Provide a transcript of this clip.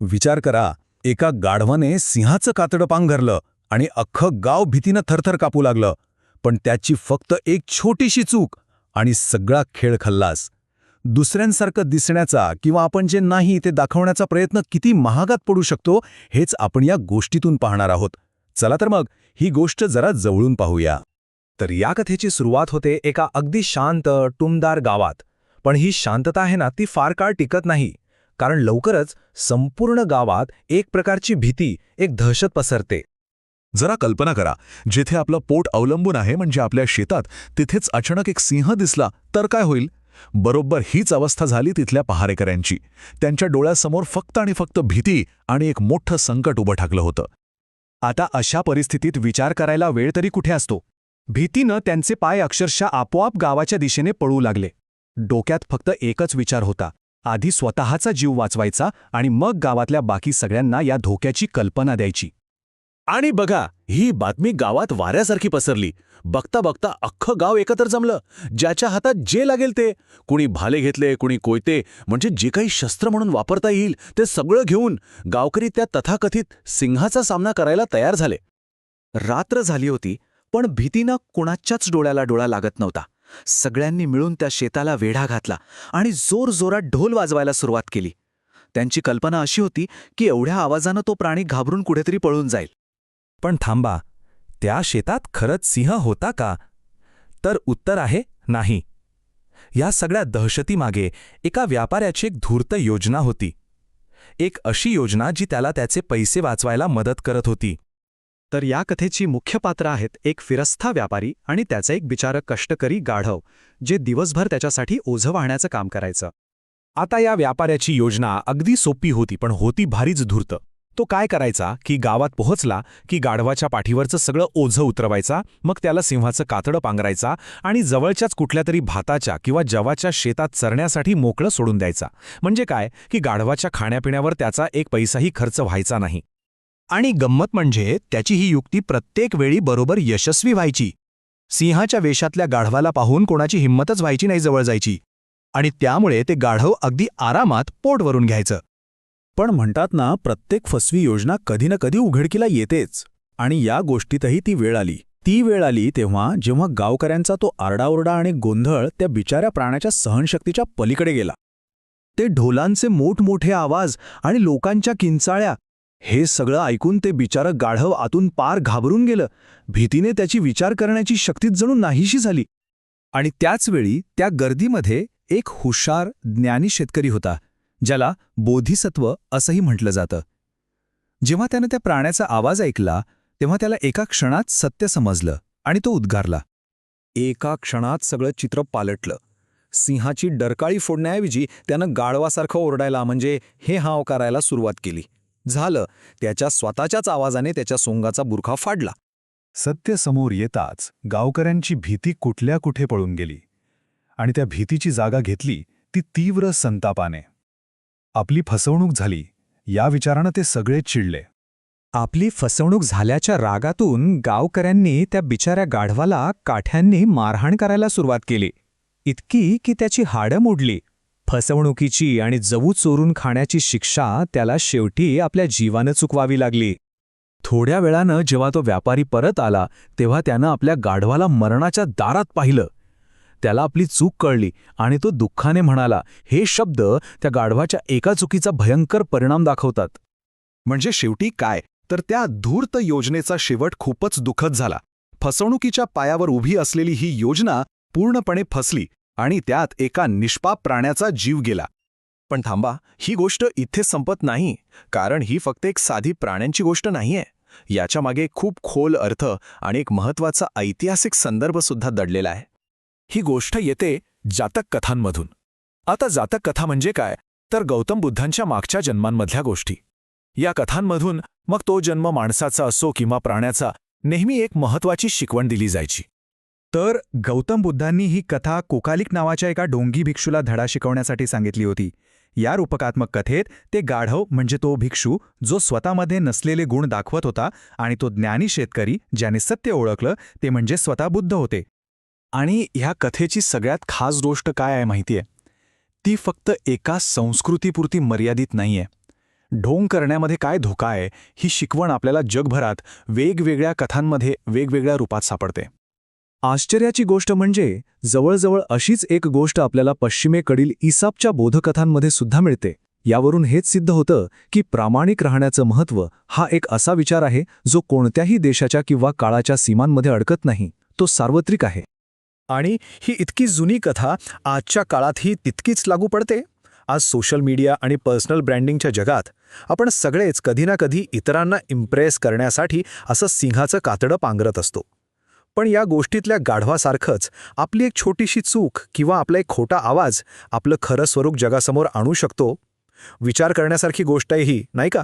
विचार करा एका गाढवाने सिंहाचं कातडं पांघरलं आणि अख्खं गाव भीतीनं थरथर कापू लागलं. पण त्याची फक्त एक छोटीशी चूक आणि सगळा खेळ खल्लास. दुसऱ्यांसारखं दिसण्याचा किंवा आपण जे नाही ते दाखवण्याचा प्रयत्न किती महागात पडू शकतो हेच आपण या गोष्टीतून पाहणार आहोत. चला तर मग ही गोष्ट जरा जवळून पाहूया. तर या कथेची सुरुवात होते एका अगदी शांत टुमदार गावात. पण ही शांतता आहे ना ती फार काळ टिकत नाही. कारण लवकरच संपूर्ण गावात एक प्रकारची भीती एक दहशत पसरते. जरा कल्पना करा जिथे आपलं पोट अवलंबून आहे म्हणजे आपल्या शेतात तिथेच अचानक एक सिंह दिसला तर काय होईल? बरोबर हीच अवस्था झाली तिथल्या पहारेकऱ्यांची. त्यांच्या डोळ्यासमोर फक्त आणि फक्त भीती आणि एक मोठं संकट उभं ठाकलं होतं. आता अशा परिस्थितीत विचार करायला वेळ तरी कुठे असतो? भीतीनं त्यांचे पाय अक्षरशः आपोआप गावाच्या दिशेने पळू लागले. डोक्यात फक्त एकच विचार होता. आधी स्वतःचा जीव वाचवायचा आणि मग गावातल्या बाकी सगळ्यांना या धोक्याची कल्पना द्यायची. आणि बघा ही बातमी गावात वाऱ्यासारखी पसरली. बघता बघता अख्खं गाव एकत्र जमलं. ज्याच्या हातात जे लागेल ते. कुणी भाले घेतले कुणी कोयते म्हणजे जे काही शस्त्र म्हणून वापरता येईल ते सगळं घेऊन गावकरी त्या तथाकथित सिंहाचा सामना करायला तयार झाले. रात्र झाली होती पण भीतीनं कुणाच्याच डोळ्याला डोळा लागत नव्हता. सगळ्यांनी मिळून त्या शेताला वेढा घातला आणि जोरजोरात ढोल वाजवायला सुरुवात केली. त्यांची कल्पना अशी होती की एवढ्या आवाजानं तो प्राणी घाबरून कुठेतरी पळून जाईल. पण थांबा त्या शेतात खरंच सिंह होता का? तर उत्तर आहे नाही. या सगळ्या दहशतीमागे एका व्यापाऱ्याची एक धूर्त योजना होती. एक अशी योजना जी त्याला त्याचे पैसे वाचवायला मदत करत होती. तर या कथेची मुख्य पात्र आहेत एक फिरस्था व्यापारी आणि त्याचा एक बिचारं कष्टकरी गाढव जे दिवसभर त्याच्यासाठी ओझं वाहण्याचं काम करायचं. आता या व्यापाऱ्याची योजना अगदी सोपी होती पण होती भारीच धूर्त. तो काय करायचा की गावात पोहोचला की गाढवाच्या पाठीवरचं सगळं ओझं उतरवायचा मग त्याला सिंहाचं कातडं पांघरायचा आणि जवळच्याच कुठल्या तरी भाताच्या किंवा जवाच्या शेतात चरण्यासाठी मोकळं सोडून द्यायचा. म्हणजे काय की गाढवाच्या खाण्यापिण्यावर त्याचा एक पैसाही खर्च व्हायचा नाही. आणि गंमत म्हणजे त्याची ही युक्ती प्रत्येक वेळी बरोबर यशस्वी व्हायची. सिंहाच्या वेशातल्या गाढवाला पाहून कोणाची हिंमतच व्हायची नाही जवळ जायची. आणि त्यामुळे ते गाढव अगदी आरामात पोट वरून घ्यायचं. पण म्हणतात ना प्रत्येक फसवी योजना कधी ना कधी उघडकीला येतेच. आणि या गोष्टीतही ती वेळ आली. ती वेळ आली तेव्हा जेव्हा गावकऱ्यांचा तो आरडाओरडा आणि गोंधळ त्या बिचाऱ्या प्राण्याच्या सहनशक्तीच्या पलीकडे गेला. ते ढोलांचे मोठमोठे आवाज आणि लोकांच्या किंचाळ्या हे सगळं ऐकून ते बिचारं गाढव आतून पार घाबरून गेलं. भीतीने त्याची विचार करण्याची शक्तीच जणू नाहीशी झाली. आणि त्याचवेळी त्या गर्दीमध्ये एक हुशार ज्ञानी शेतकरी होता ज्याला बोधिसत्व असंही म्हटलं जातं. जेव्हा त्यानं त्या प्राण्याचा आवाज ऐकला तेव्हा त्याला एका क्षणात सत्य समजलं आणि तो उद्गारला. एका क्षणात सगळं चित्र पालटलं. सिंहाची डरकाळी फोडण्याऐवजी त्यानं गाढवासारखं ओरडायला म्हणजे हे हाव करायला सुरुवात केली. झालं. त्याच्या स्वतःच्याच आवाजाने त्याच्या सोंगाचा बुरखा फाडला. सत्य समोर येताच गावकऱ्यांची भीती कुठल्या कुठे पळून गेली? आणि त्या भीतीची जागा घेतली ती तीव्र संतापाने. आपली फसवणूक झाली या विचारानं ते सगळे चिडले. आपली फसवणूक झाल्याच्या रागातून गावकऱ्यांनी त्या बिचाऱ्या गाढवाला काठ्यांनी मारहाण करायला सुरुवात केली. इतकी की त्याची हाडं मोडली. फसवणुकीची आणि जवू चोरून खाण्याची शिक्षा त्याला शेवटी आपल्या जीवानं चुकवावी लागली. थोड्या वेळानं जेव्हा तो व्यापारी परत आला तेव्हा त्यानं आपल्या गाढवाला मरणाच्या दारात पाहिलं. त्याला आपली चूक कळली आणि तो दुःखाने म्हणाला हे शब्द त्या गाढवाच्या एका चुकीचा भयंकर परिणाम दाखवतात. म्हणजे शेवटी काय? तर त्या धूर्त योजनेचा शेवट खूपच दुःखद झाला. फसवणुकीच्या पायावर उभी असलेली ही योजना पूर्णपणे फसली आणि त्यात एका निष्पाप प्राण्याचा जीव गेला. पण थांबा ही गोष्ट इथे संपत नाही कारण ही फक्त एक साधी प्राण्यांची गोष्ट नाहीये. याच्यामागे खूप खोल अर्थ आणि एक महत्त्वाचा ऐतिहासिक संदर्भ सुद्धा दडलेला आहे. ही गोष्ट येते जातक कथांमधून. आता जातक कथा म्हणजे काय? तर गौतम बुद्धांच्या मागच्या जन्मांमधल्या गोष्टी. या कथांमधून मग तो जन्म माणसाचा असो किंवा प्राण्याचा नेहमी एक महत्वाची शिकवण दिली जायची. तर गौतम बुद्धांनी ही कथा कोकालिक नावाच्या एका डोंगी भिक्षूला धडा शिकवण्यासाठी सांगितली होती. या रूपकात्मक कथेत ते गाढव म्हणजे तो भिक्षू जो स्वतःमध्ये नसलेले गुण दाखवत होता आणि तो ज्ञानी शेतकरी ज्याने सत्य ओळखलं ते म्हणजे स्वतः बुद्ध होते. आणि ह्या कथेची सगळ्यात खास गोष्ट काय आहे माहितीये? ती फक्त एका संस्कृतीपुरती मर्यादित नाहीये. ढोंग करण्यामध्ये काय धोका आहे ही शिकवण आपल्याला जगभरात वेगवेगळ्या कथांमध्ये वेगवेगळ्या रूपात सापडते. आश्चर्याची गोष्ट म्हणजे जवळजवळ अशीच एक गोष्ट आपल्याला पश्चिमेकडील इसापच्या बोधकथांमध्ये सुद्धा मिळते. यावरून हेच सिद्ध होतं की प्रामाणिक राहण्याचं महत्त्व हा एक असा विचार आहे जो कोणत्याही देशाच्या किंवा काळाच्या सीमांमध्ये अडकत नाही. तो सार्वत्रिक आहे. आणि ही इतकी जुनी कथा आजच्या काळातही तितकीच लागू पडते? आज सोशल मीडिया आणि पर्सनल ब्रँडिंगच्या जगात आपण सगळेच कधी ना कधी इतरांना इम्प्रेस करण्यासाठी असं सिंहाचं कातडं पांघरत असतो. पण या गोष्टीतल्या गाढवासारखंच आपली एक छोटीशी चूक किंवा आपला एक खोटा आवाज आपलं खरं स्वरूप जगासमोर आणू शकतो? विचार करण्यासारखी गोष्ट आहे ही नाही का?